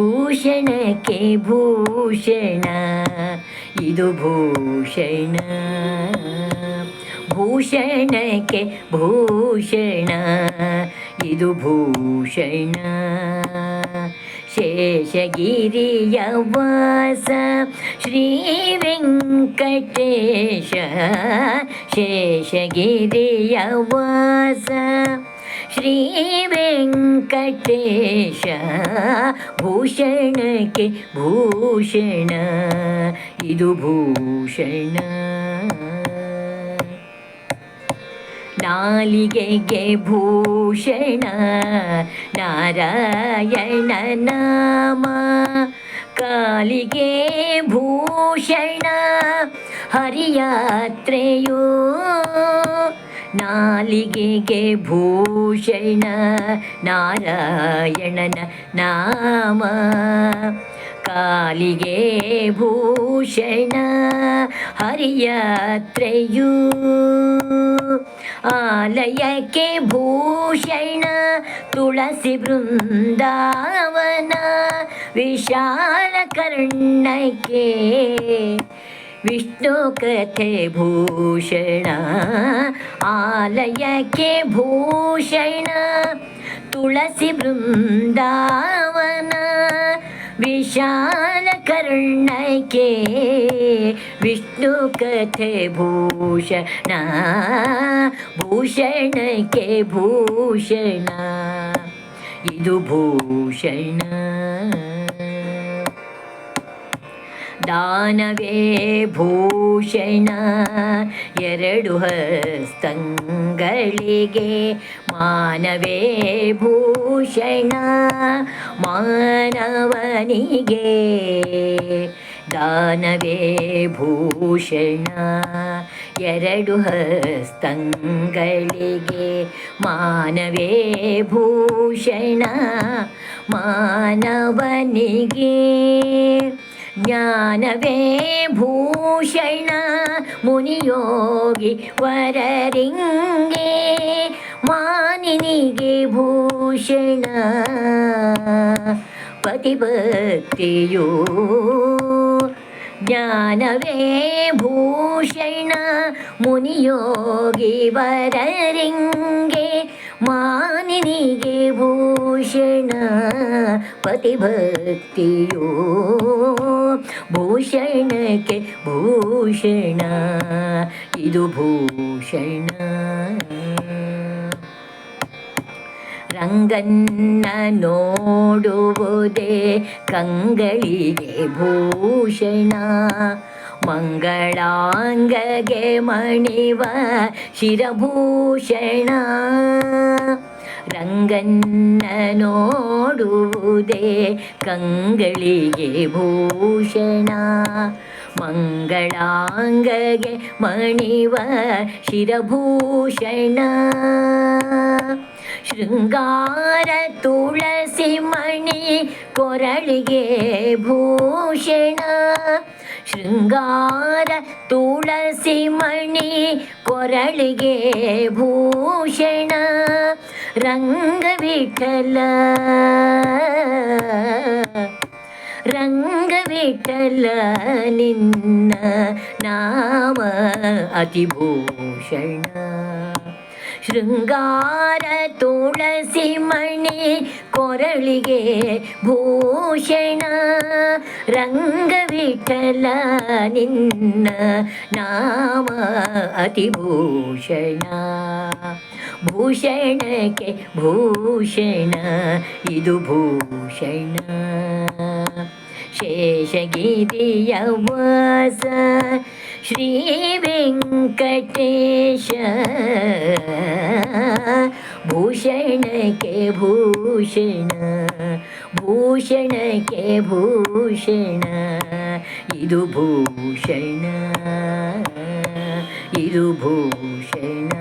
ಭೂಷಣಕ್ಕೆ ಭೂಷಣ. ಇದು ಭೂಷಣ. ಭೂಷಣಕ್ಕೆ ಭೂಷಣ. ಇದು ಭೂಷಣ. ಶೇಷಗಿರಿಯ ವಾಸ ಶ್ರೀ ವೆಂಕಟೇಶ. ಶೇಷಗಿರಿಯ ವಾಸ ಶ್ರೀ ವೆಂಕಟೇಶ ಭೂಷಣಕ್ಕೆ ಭೂಷಣ. ಇದು ಭೂಷಣ. ನಾಲಿಗೆಗೆ ಭೂಷಣ ನಾರಾಯಣ ನಾಮ. ಕಾಲಿಗೆ ಭೂಷಣ ಹರಿಯಾತ್ರೆಯೋ ನಾಲಿಗೆಗೆ ಭೂಷಣ ನಾರಾಯಣನ ನಾಮ. ಕಾಲಿಗೆ ಭೂಷಣ ಹರಿಯತ್ರೆಯೂ. ಆಲಯಕ್ಕೆ ಭೂಷಣ ತುಳಸಿ ಬೃಂದಾವನ. ವಿಶಾಲ ಕರ್ಣಕ್ಕೆ ವಿಷ್ಣು ಕಥೆ ಭೂಷಣ, ಆಲಯಕ್ಕೆ ಭೂಷಣ, ತುಳಸಿ ಬೃಂದಾವನ, ವಿಶಾಲ ಕರ್ಣಕ್ಕೆ ವಿಷ್ಣು ಕಥೆ ಭೂಷಣ, ಭೂಷಣಕ್ಕೆ ಭೂಷಣ. ಇದು ಭೂಷಣ. ದಾನವೇ ಭೂಷಣ. ಎರಡು ಹಸ್ತಂಗಳಿಗೆ ಮಾನವೇ ಭೂಷಣ. ಮಾನವನಿಗೆ ದಾನವೇ ಭೂಷಣ. ಎರಡು ಹಸ್ತಂಗಳಿಗೆ ಮಾನವೇ ಭೂಷಣ. ಮಾನವನಿಗೆ ജ്ഞാനവേ ഭൂഷണ മുനിയോഗി വരരിങ്ങേ മാനിനികെ ഭൂഷണ പതിഭക്തിയോ ജ്ഞാനവേ ഭൂഷണ മുനിയോഗി വരരിങ്ങേ മാ ಮಾನಿನಿಗೆ ಭೂಷಣ ಪತಿಭಕ್ತಿಯೋ. ಭೂಷಣಕ್ಕೆ ಭೂಷಣ ಇದು ಭೂಷಣ. ರಂಗನ್ನ ನೋಡುವುದೇ ಕಂಗಳಿಗೆ ಭೂಷಣ. ಮಂಗಳಾಂಗಗೆ ಮಣಿವ ಶಿರಭೂಷಣ. ರಂಗನ್ನ ನೋಡುವುದೇ ಕಂಗಳಿಗೆ ಭೂಷಣ ಮಂಗಳಾಂಗಗೆ ಮಣಿವ ಶಿರಭೂಷಣ ಶೃಂಗಾರ ತುಳಸಿ ಮಣಿ ಕೊರಳಿಗೆ ಭೂಷಣ ಶೃಂಗಾರ ತುಳಸಿ ಮಣಿ ಕೊರಳಿಗೆ ಭೂಷಣ ರಂಗವಿಠಲ ರಂಗವಿಠಲ ನಿನ್ನ ನಾಮ ಅತಿಭೂಷಣ ಶೃಂಗಾರ ತುಳಸಿ ಮಣಿ ಕೊರಳಿಗೆ ಭೂಷಣ, ರಂಗವಿಠಲ ನಿನ್ನ ನಾಮ ಅತಿಭೂಷಣ. ಭೂಷಣಕ್ಕೆ ಭೂಷಣ, ಇದು ಭೂಷಣ. ಶೇಷಗಿರಿಯ ವಾಸ ಶ್ರೀ ವೆಂಕಟೇಶ ಭೂಷಣಕ್ಕೆ ಭೂಷಣ ಭೂಷಣಕ್ಕೆ ಭೂಷಣ. ಇದು ಭೂಷಣ ಇದು ಭೂಷಣ.